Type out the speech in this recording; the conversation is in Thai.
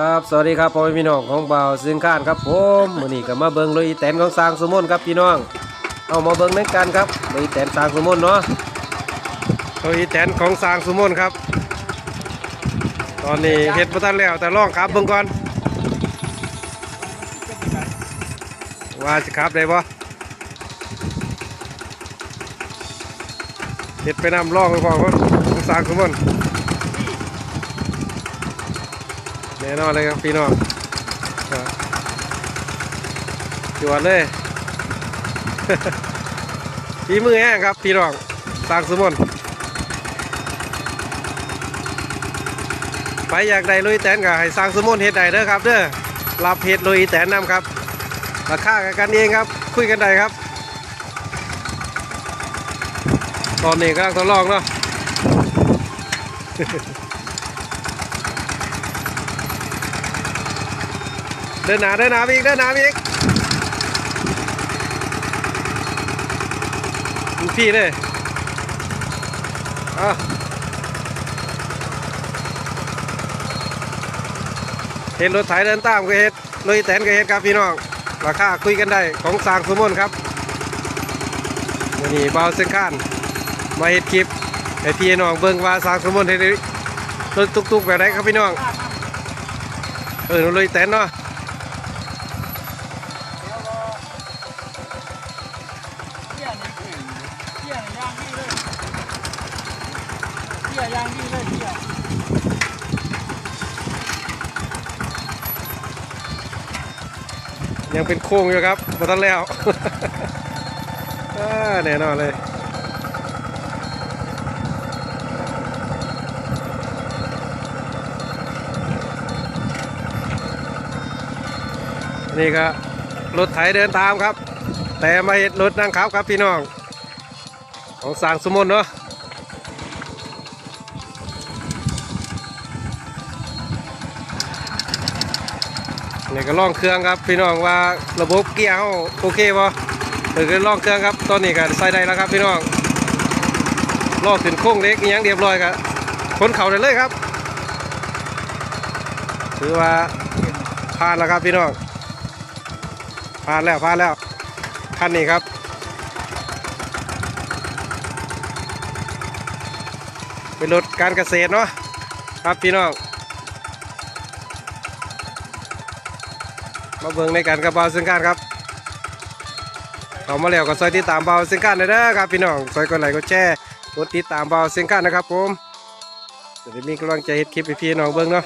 ครับสวัสดีครับพ่อแม่พี่น้องของเบาซึ่งข้านครับผมมื้อนี้ก็มาเบิ่งเลยอีแตนของสางสมุนครับพี่น้อง เอามาเบิ่งในกันครับเลยอีแตนสางสมุนเนาะเลยอีแตนของสางสมุนครับ ตอนนี้เฮ็ดบ่ทันแล้วแต่ล่องครับเบิ่งก่อนว่าสิครับได้บ่เฮ็ดไปนำล่องไปพร้อครับของสางสมุน แน่นอนเลยครับพี่น้องจวดเลยฝีมือแห้งครับพี่น้องสร้างสมุนไปอยากได้ลุยแตนก็ให้สร้างสมุนเฮ็ดได้เด้อครับเด้อรับเฮ็ดลุยแตนนำครับราคากันเองครับ คุยกันได้ครับ ตอนนี้กำลังทดลองเนาะ เดินหนาเดินหนาอีกเดินหนาอีกดูพี่เลยเอเห็นรถไถเดินตามก็เห็ดเลยแตนก็เห็ดครับพี่น้องราคาคุยกันได้ของสางสมุนครับวันนี้เบาเส้นข้านมาเห็ดคลิปให้พี่น้องเบิ่งว่าสางสมุนเห็ดรถตุกๆแบบไหนครับพี่น้อง เออเลยแตนเนาะ เที่ยนี่ เที่ยยางดีเลยเกี่ยยางดีเลยเกี่ยยังเป็นโค้งอยู่ครับมาทันแล้วแน่นอนเลยนี่ก็รถไถเดินตามครับ แต่มาเห็นรถนั่งขับครับพี่น้อง ของสางสมุนเนาะนี่ก็ล่องเครื่องครับพี่น้องว่าระบบเกียร์เขาโอเคป่ะเออก็ล่องเครื่องครับตอนนี้ก็ใส่ได้แล้วครับพี่น้องล่อกขึ้นโค้งเล็กอิหยังเรียบร้อยครับคนเข่าได้เลยครับถือว่าผ่านแล้วครับพี่น้องผ่านแล้วผ่านแล้วคันนี้ครับ เป็นรถการเกษตรเนาะครับพี่น้องมาเบิ่งในการกระเป๋าซึ่งการครับเอามาแล้วก็ซอยติดตามเบาซึ่งการเลยเด้อครับพี่น้องซอยก็ไลก็แชร์กดติดตามเบาซึ่งการนะครับผมจะได้มีกำลังใจเฮ็ดคลิปให้พี่น้องเบิ่งเนาะ